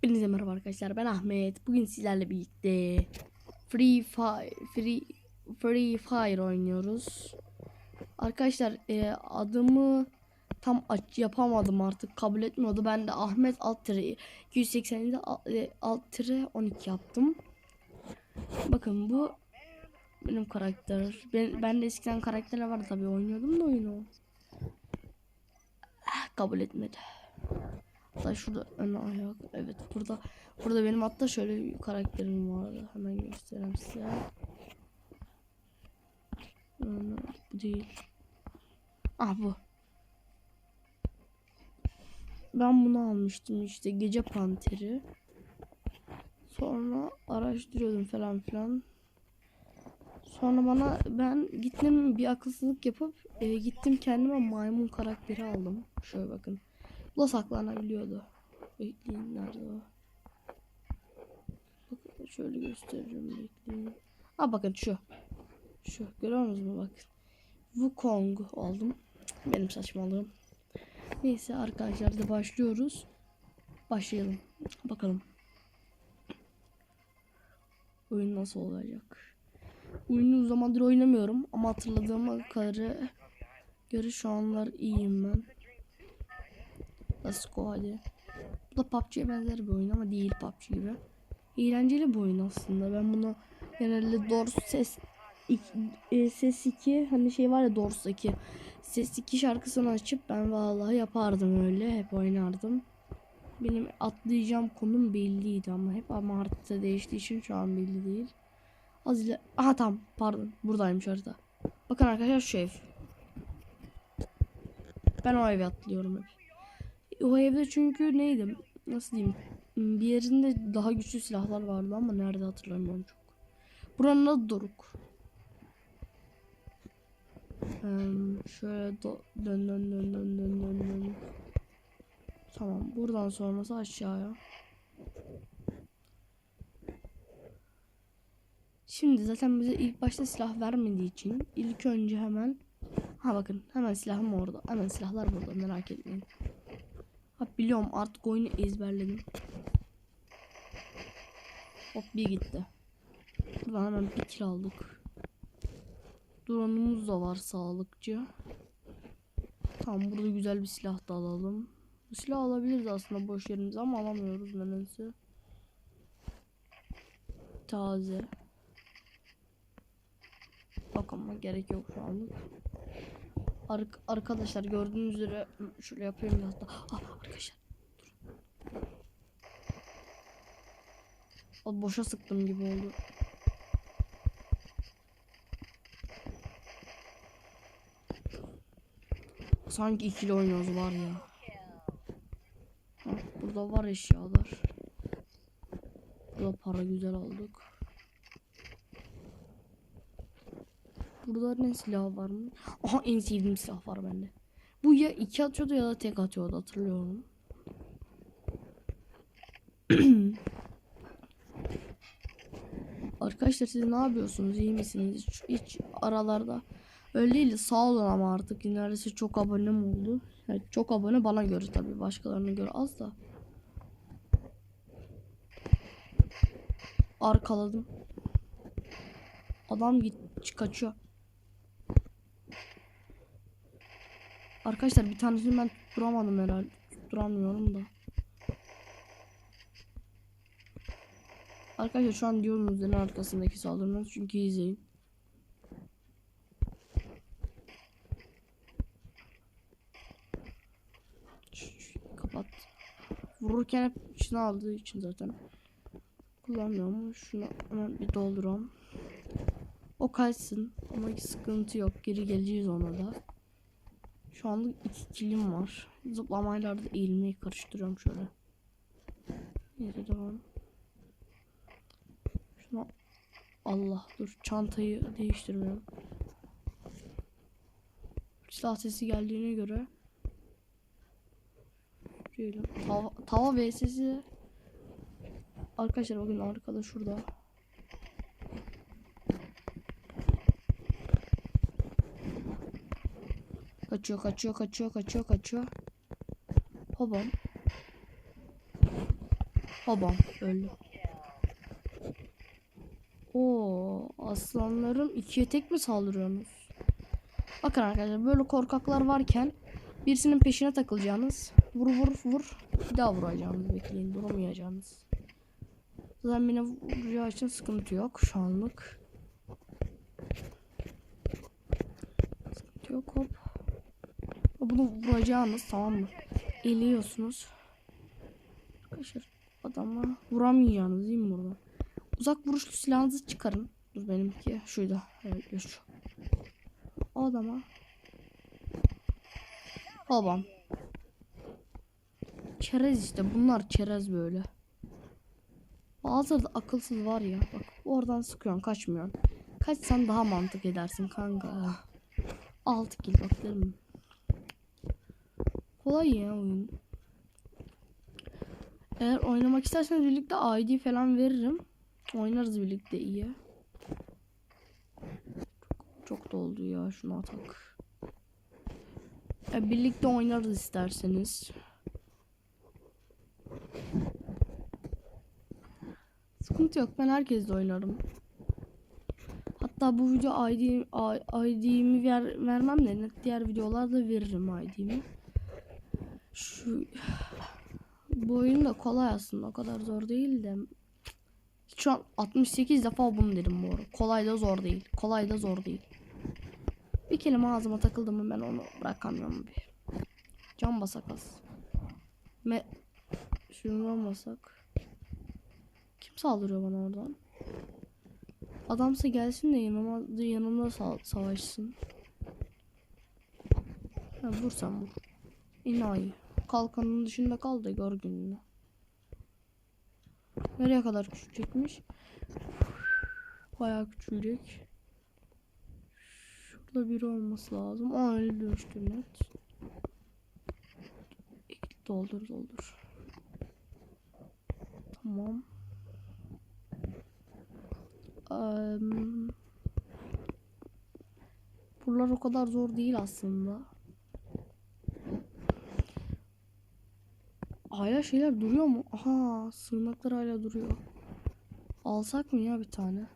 Hepinize merhaba arkadaşlar ben Ahmet. Bugün sizlerle birlikte Free Fire Free Free Fire oynuyoruz. Arkadaşlar e, adımı tam aç yapamadım artık kabul etmiyordu. Ben de Ahmet alt tire 287 alt, e, alt tire 12 yaptım. Bakın bu benim karakter. Ben, ben de eskiden karakterler vardı tabii oynuyordum da oyunu. Ah, kabul etmedi. Hatta şurada ön ayak. Evet burada burada benim hatta şöyle bir karakterim vardı. Hemen göstereyim size. Bu değil. Ah bu. Ben bunu almıştım işte gece panteri. Sonra araştırıyordum falan filan. Sonra bana ben gittim bir akılsızlık yapıp e, gittim kendime maymun karakteri aldım. Şöyle bakın. Da saklanabiliyordu. Bekleyin nerede o? Bakın şöyle göstereceğim bekleyin. Ha bakın şu. Şu görüyor musunuz bakın. Wukong aldım. Benim saçmalığım. Neyse arkadaşlar da başlıyoruz. Başlayalım. Bakalım. Oyun nasıl olacak? Oyunu zamandır oynamıyorum ama hatırladığıma kadarı göre şu anlar iyiyim ben. Let's go hadi. Bu da PUBG'ye benzer bir oyun ama değil PUBG gibi. Eğlenceli bir oyun aslında. Ben bunu genelde Doors ses ik- e, ses 2 hani şey var ya Doors'daki ses 2 şarkısını açıp ben vallahi yapardım öyle hep oynardım. Benim atlayacağım konum belliydi ama hep ama harita değiştiği için şu an belli değil. Az ile aha tamam pardon buradaymış harita. Bakın arkadaşlar şu ev. Ben o eve atlıyorum hep. O evde çünkü neydi? Nasıl diyeyim? Bir yerinde daha güçlü silahlar vardı ama nerede hatırlamıyorum çok. Buranın adı Doruk. Eee, şöyle do- dön dön dön dön dön dön dön. Tamam buradan sonrası aşağıya. Şimdi zaten bize ilk başta silah vermediği için ilk önce hemen ha bakın hemen silahım orada. Hemen silahlar burada merak etmeyin. Ha biliyorum artık oyunu ezberledim. Hop bir gitti. Buradan hemen bir kill aldık. Drone'umuz da var sağlıkçı. Tamam burada güzel bir silah da alalım. Bu silah alabiliriz aslında boş yerimize ama alamıyoruz nedense. Taze. Bak ama gerek yok şu anlık. Ark arkadaşlar gördüğünüz üzere şöyle yapayım da. Ah arkadaşlar. O boşa sıktım gibi oldu. Sanki ikili oynuyoruz var ya. Hah, burada var eşyalar. Burada para güzel aldık. Burada ne silah var mı? Aha en sevdiğim silah var bende. Bu ya iki atıyordu ya da tek atıyordu hatırlıyorum. Arkadaşlar siz ne yapıyorsunuz? İyi misiniz? Hiç, hiç aralarda öyle değil. Sağ olun ama artık neredeyse çok abonem oldu. Yani çok abone bana göre tabii. Başkalarına göre az da. Arkaladım. Adam git kaçıyor. Arkadaşlar bir tanesini ben tutturamadım herhalde. Tutturamıyorum da. Arkadaşlar şu an diyorsunuz en arkasındaki saldırınız çünkü izleyin. Kapat. Vururken hep içine aldığı için zaten kullanmıyorum. Şunu hemen bir dolduram. O kaçsın ama sıkıntı yok. Geri geleceğiz ona da. Şu anlık iki kilim var. Zıplamayla da eğilmeyi karıştırıyorum şöyle. Neyse devam. Şuna Allah dur çantayı değiştirmiyorum. Silah sesi geldiğine göre Diyelim. Tava, tava vs'si Arkadaşlar bakın arkada şurada. Kaçıyor, kaçıyor, kaçıyor, kaçıyor, kaçıyor. Babam. Babam öldü. Oo, aslanlarım ikiye tek mi saldırıyorsunuz? Bakın arkadaşlar böyle korkaklar varken birisinin peşine takılacağınız. Vur vur vur. Bir daha vuracağınız bekleyin. Vuramayacağınız. Zaten beni vuracağı için sıkıntı yok şu anlık. Sıkıntı yok hop. Bunu vuracağınız tamam mı? Eliyorsunuz. Arkadaşlar adama vuramayacağınız değil mi burada? Uzak vuruşlu silahınızı çıkarın. Dur benimki şuydu. Evet şu. O adama. Babam. Çerez işte bunlar çerez böyle. Bazıları akılsız var ya. Bak oradan sıkıyorsun kaçmıyorsun. Kaçsan daha mantık edersin kanka. 6 kill bak derim. mi? Kolay ya oyun. Eğer oynamak isterseniz birlikte ID falan veririm. Oynarız birlikte iyi. Çok, çok doldu ya şunu atak. E, birlikte oynarız isterseniz. Sıkıntı yok ben herkesle oynarım. Hatta bu video ID, ID'mi ver, vermem de net diğer videolarda veririm ID'mi. Şu bu oyun da kolay aslında o kadar zor değil de. Şu an 68 defa bunu dedim bu arada. Kolay da zor değil. Kolay da zor değil. Bir kelime ağzıma takıldı mı ben onu bırakamıyorum bir. Can basak az. Me Şundan basak. Kim saldırıyor bana oradan? Adamsa gelsin de yanıma, yanımda sa- savaşsın. Ha, vur sen vur. İnayi. Kalkanın dışında kal da gör gününü. Nereye kadar küçülecekmiş? Bayağı küçülecek. Şurada biri olması lazım. Aa öyle dönüştü net. Doldur doldur. Tamam. Eee, buralar o kadar zor değil aslında. Hala şeyler duruyor mu? Aha sığınaklar hala duruyor. Alsak mı ya bir tane?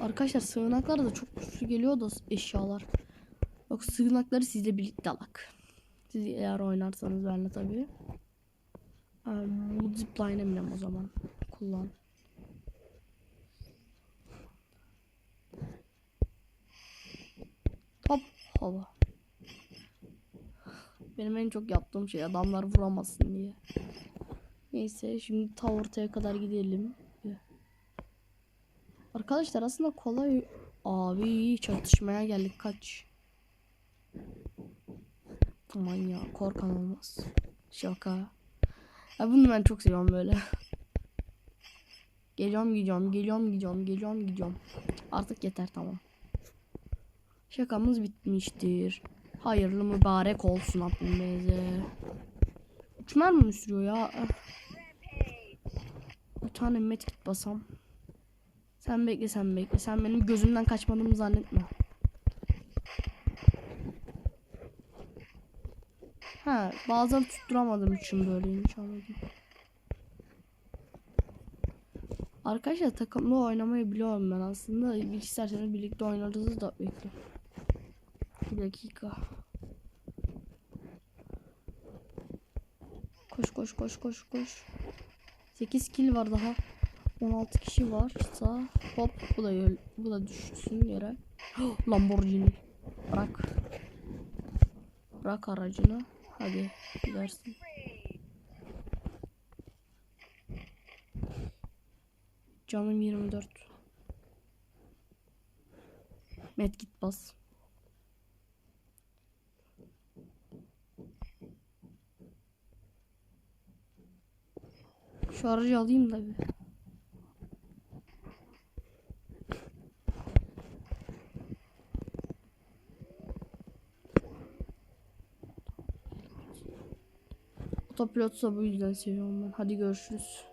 Arkadaşlar sığınaklar da çok güçlü geliyor da eşyalar. Yok sığınakları sizle birlikte alak. Siz eğer oynarsanız benimle tabii. Um, bu zipline eminim o zaman. Kullan. Hop hava. Benim en çok yaptığım şey adamlar vuramasın diye. Neyse şimdi ta ortaya kadar gidelim. Arkadaşlar aslında kolay. Abi çatışmaya geldik kaç. Aman ya korkan olmaz. Şaka. Ya bunu ben çok seviyorum böyle. Geliyorum gidiyorum geliyorum gidiyorum geliyorum gidiyorum. Artık yeter tamam. Şakamız bitmiştir. Hayırlı mübarek olsun hepimize. Uçmer mi sürüyor ya? Bir tane medkit basam. Sen bekle sen bekle. Sen benim gözümden kaçmadığımı zannetme. Ha bazen tutturamadığım için böyleymiş anladım. Arkadaşlar takımlı oynamayı biliyorum ben aslında. İsterseniz birlikte oynarız da bekle. Bir dakika. Koş koş koş koş koş. 8 kill var daha. 16 kişi varsa hop bu da öl- bu da düşsün yere. Lamborghini. Bırak. Bırak aracını. Hadi gidersin. Canım 24. Medkit bas. Şu aracı alayım da bir. Otopilotsa bu yüzden seviyorum ben. Hadi görüşürüz.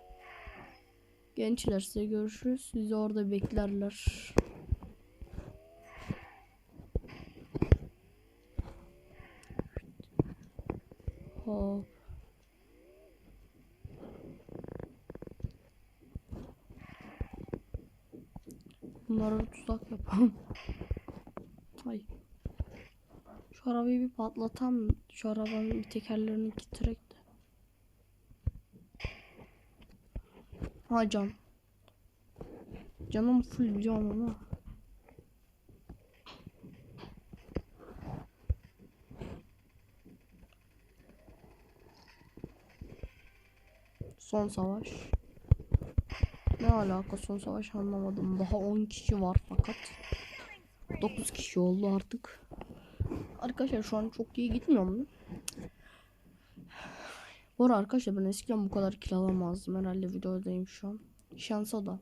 Gençler size görüşürüz. Sizi orada beklerler. Ay. Şu arabayı bir patlatam. Şu arabanın tekerlerini getirek de. Ha can. Canım full can ama. Son savaş. Ne alaka son savaş anlamadım. Daha 10 kişi var fakat. 9 kişi oldu artık. Arkadaşlar şu an çok iyi gitmiyor mu? Bu arada arkadaşlar ben eskiden bu kadar kilo alamazdım. Herhalde videodayım şu an. Şansa da.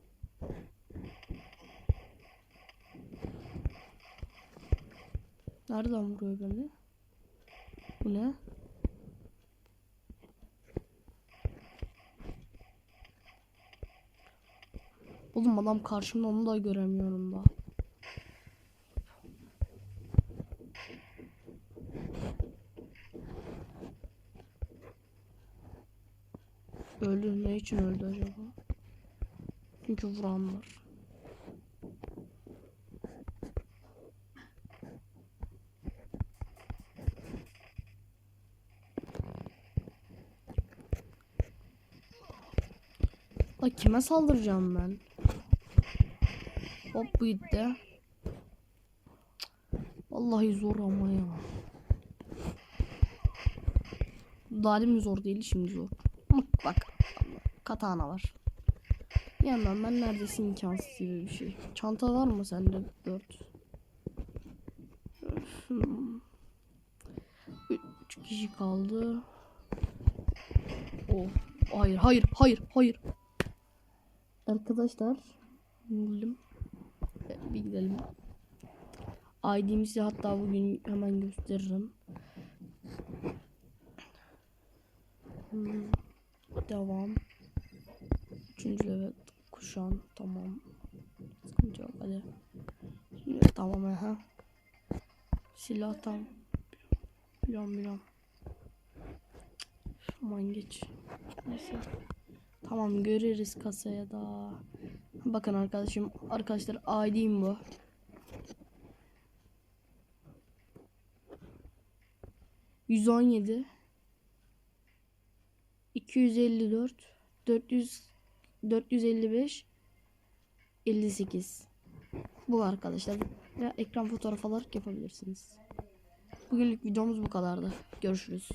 Nereden vuruyor beni? Bu ne? Oğlum adam karşımda onu da göremiyorum da. Öldü. Ne için öldü acaba? Çünkü vuran var. La kime saldıracağım ben? Hop bu gitti. Vallahi zor ama ya. Demin zor değil şimdi zor. Bak katana var. Yemem ben neredeyse imkansız gibi bir şey. Çanta var mı sende? Dört. Hmm. Üç kişi kaldı. Oh. Hayır hayır hayır hayır. Arkadaşlar. Buldum. Bir gidelim. ID'mizi hatta bugün hemen gösteririm. Hmm, Devam. Üçüncü level kuşan. Tamam. Sıkıntı yok hadi. Şimdi tamam aha. Silah tam. Biliyorum biliyorum. Aman geç. Neyse. Tamam görürüz kasaya da. Bakın arkadaşım arkadaşlar ID'm bu. Yüz on yedi. 254 400 455 58 Bu arkadaşlar. Ve ekran fotoğrafı olarak yapabilirsiniz. Bugünlük videomuz bu kadardı. Görüşürüz.